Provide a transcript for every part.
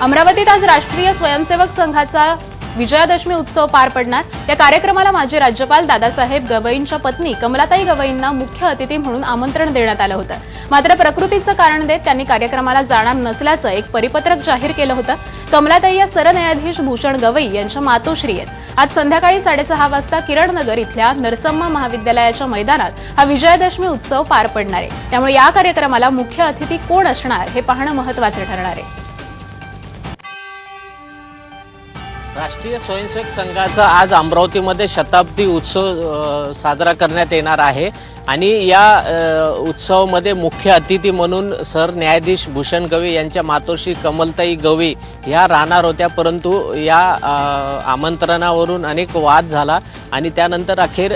अमरावतीत आज राष्ट्रीय स्वयंसेवक संघाचा विजयादशमी उत्सव पार पडणार. या कार्यक्रमाला माजी राज्यपाल दादासाहेब गवईंच्या पत्नी कमलाताई गवईंना मुख्य अतिथी म्हणून आमंत्रण देण्यात आलं होतं. मात्र प्रकृतीचं कारण देत त्यांनी कार्यक्रमाला जाणार नसल्याचं एक परिपत्रक जाहीर केलं होतं. कमलाताई या सरन्यायाधीश भूषण गवई यांच्या मातोश्री आहेत. आज संध्याकाळी साडेसहा वाजता किरणनगर इथल्या नरसम्मा महाविद्यालयाच्या मैदानात हा विजयादशमी उत्सव पार पडणार आहे. त्यामुळे या कार्यक्रमाला मुख्य अतिथी कोण असणार हे पाहणं महत्वाचं ठरणार आहे. राष्ट्रीय स्वयंसेवक संघाचा आज अमरावतीमध्ये शताब्दी उत्सव साजरा करण्यात येणार आहे. आणि या उत्सवामध्ये मुख्य अतिथी म्हणून सरन्यायाधीश भूषण गवई यांच्या मातोश्री कमलताई गवई ह्या राहणार होत्या. परंतु या आमंत्रणावरून अनेक वाद झाला आणि त्यानंतर अखेर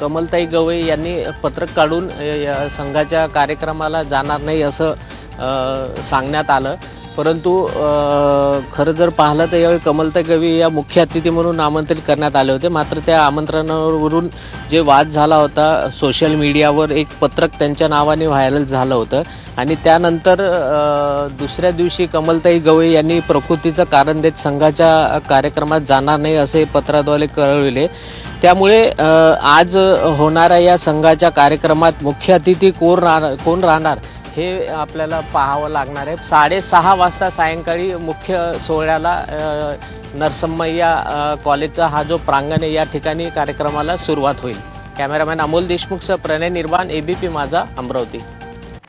कमलताई गवई यांनी पत्रक काढून या संघाच्या कार्यक्रमाला जाणार नाही असं सांगण्यात आलं. परंतु खरं जर पाहिलं तर यावेळी कमलता गवी या मुख्य अतिथी म्हणून आमंत्रित करण्यात आले होते. मात्र त्या आमंत्रणावरून जे वाद झाला होता सोशल मीडियावर एक पत्रक त्यांच्या नावाने व्हायरल झालं होतं. आणि त्यानंतर दुसऱ्या दिवशी कमलताई गवई यांनी प्रकृतीचं कारण देत संघाच्या कार्यक्रमात जाणार नाही असे पत्राद्वारे कळविले. त्यामुळे आज होणाऱ्या या संघाच्या कार्यक्रमात मुख्य अतिथी कोण राहणार कोण राहणार? हे आपल्याला पाहावं लागणार आहे. साडेसहा वाजता सायंकाळी मुख्य सोहळ्याला नरसम्मय्या कॉलेजचा हा जो प्रांगण आहे या ठिकाणी कार्यक्रमाला सुरुवात होईल. कॅमेरामॅन अमोल देशमुखसह प्रणय निर्वाण एबीपी माझा अमरावती.